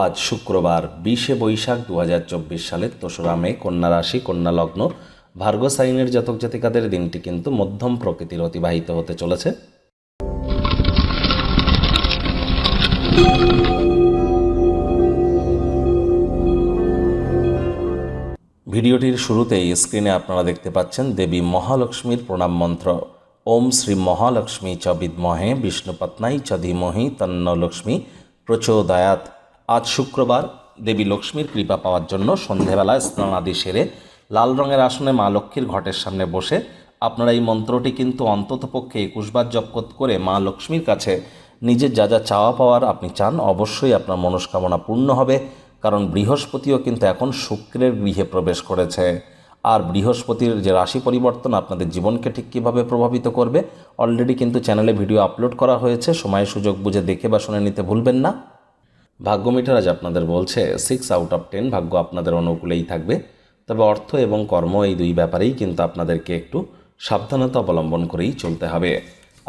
আজ শুক্রবার বিশে বৈশাখ দু হাজার চব্বিশ সালের দোসরা মে, কন্যা রাশি, কন্যা লগ্ন। ভার্গ সাইনের জাতক জাতিকাদের দিনটি কিন্তু মধ্যম প্রকৃতির অতিবাহিত হতে চলেছে। ভিডিওটির শুরুতেই স্ক্রিনে আপনারা দেখতে পাচ্ছেন দেবী মহালক্ষ্মীর প্রণাম মন্ত্র। ওম শ্রী মহালক্ষ্মী চ বিদ্মহে বিষ্ণুপত্নাই চ ধীমহি তন্ন লক্ষ্মী প্রচোদয়াত আজ শুক্রবার দেবী লক্ষ্মীর কৃপা পাওয়ার জন্য সন্ধেবেলা স্নানাদি সেরে লাল রঙের আসনে মা লক্ষ্মীর ঘটের সামনে বসে আপনারা এই মন্ত্রটি কিন্তু অন্ততপক্ষে একুশবার জপ করে মা লক্ষ্মীর কাছে নিজের যা যা চাওয়া পাওয়ার আপনি চান, অবশ্যই আপনার মনস্কামনা পূর্ণ হবে, কারণ বৃহস্পতিও কিন্তু এখন শুক্রের গৃহে প্রবেশ করেছে। আর বৃহস্পতির যে রাশি পরিবর্তন আপনাদের জীবনকে ঠিক কীভাবে প্রভাবিত করবে অলরেডি কিন্তু চ্যানেলে ভিডিও আপলোড করা হয়েছে, সময় সুযোগ বুঝে দেখে বা শুনে নিতে ভুলবেন না। ভাগ্য মিটার আজ আপনাদের বলছে সিক্স আউট অফ টেন ভাগ্য আপনাদের অনুকূলেই থাকবে। তবে অর্থ এবং কর্ম এই দুই ব্যাপারেই কিন্তু আপনাদেরকে একটু সাবধানতা অবলম্বন করেই চলতে হবে।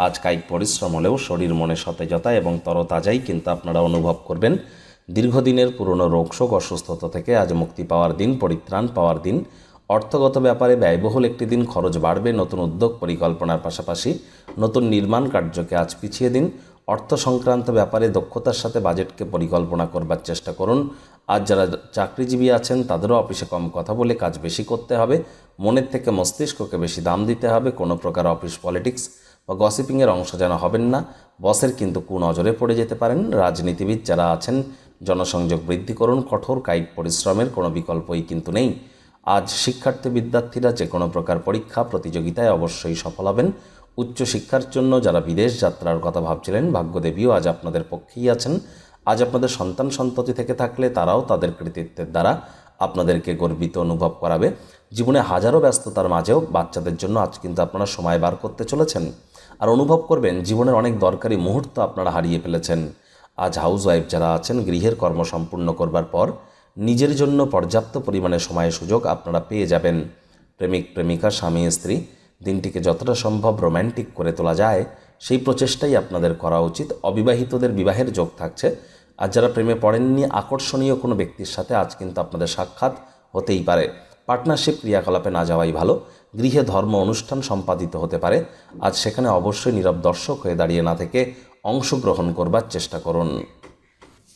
আজ কায়িক পরিশ্রম হলেও শরীর মনে সতেজতা এবং তরতাজাই কিন্তু আপনারা অনুভব করবেন। দীর্ঘদিনের পুরনো রোগশোক অসুস্থতা থেকে আজ মুক্তি পাওয়ার দিন, পরিত্রাণ পাওয়ার দিন। অর্থগত ব্যাপারে ব্যয়বহুল একটি দিন, খরচ বাড়বে, নতুন উদ্যোগ, পরিকল্পনার পাশাপাশি নতুন নির্মাণ কার্যকে আজ পিছিয়ে দিন। অর্থ সংক্রান্ত ব্যাপারে দক্ষতার সাথে বাজেটকে পরিকল্পনা করবার চেষ্টা করুন। আজ যারা চাকরিজীবী আছেন, তাদেরও অফিসে কম কথা বলে কাজ বেশি করতে হবে। মনের থেকে মস্তিষ্ককে বেশি দাম দিতে হবে। কোনো প্রকার অফিস পলিটিক্স বা গসিপিংয়ের অংশ যেন হবেন না। বসের কিন্তু কুনজরে পড়ে যেতে পারেন। রাজনীতিবিদ যারা আছেন, জনসংযোগ বৃদ্ধি করুন। কঠোর কায়িক পরিশ্রমের কোনো বিকল্পই কিন্তু নেই। আজ শিক্ষার্থী বিদ্যার্থীরা যে কোনো প্রকার পরীক্ষা, প্রতিযোগিতায় অবশ্যই সফল হবেন। উচ্চশিক্ষার জন্য যারা বিদেশ যাত্রার কথা ভাবছিলেন, ভাগ্যদেবীও আজ আপনাদের পক্ষেই আছেন। আজ আপনাদের সন্তান সন্ততি থেকে থাকলে তারাও তাদের কৃতিত্বের দ্বারা আপনাদেরকে গর্বিত অনুভব করাবে। জীবনে হাজারো ব্যস্ততার মাঝেও বাচ্চাদের জন্য আজ কিন্তু আপনারা সময় বার করতে চলেছেন। আর অনুভব করবেন, জীবনের অনেক দরকারি মুহূর্ত আপনারা হারিয়ে ফেলেছেন। আজ হাউস ওয়াইফ যারা আছেন, গৃহের কর্ম সম্পূর্ণ করবার পর নিজের জন্য পর্যাপ্ত পরিমাণে সময় সুযোগ আপনারা পেয়ে যাবেন। প্রেমিক, প্রেমিকা, স্বামী, স্ত্রী দিনটিকে যতটা সম্ভব রোম্যান্টিক করে তোলা যায়, সেই প্রচেষ্টাই আপনাদের করা উচিত। অবিবাহিতদের বিবাহের যোগ থাকছে। আর যারা প্রেমে পড়েননি, আকর্ষণীয় কোনো ব্যক্তির সাথে আজ কিন্তু আপনাদের সাক্ষাৎ হতেই পারে। পার্টনারশিপ ক্রিয়াকলাপে না যাওয়াই ভালো। গৃহে ধর্ম অনুষ্ঠান সম্পাদিত হতে পারে। আজ সেখানে অবশ্যই নীরব দর্শক হয়ে দাঁড়িয়ে না থেকে অংশগ্রহণ করবার চেষ্টা করুন।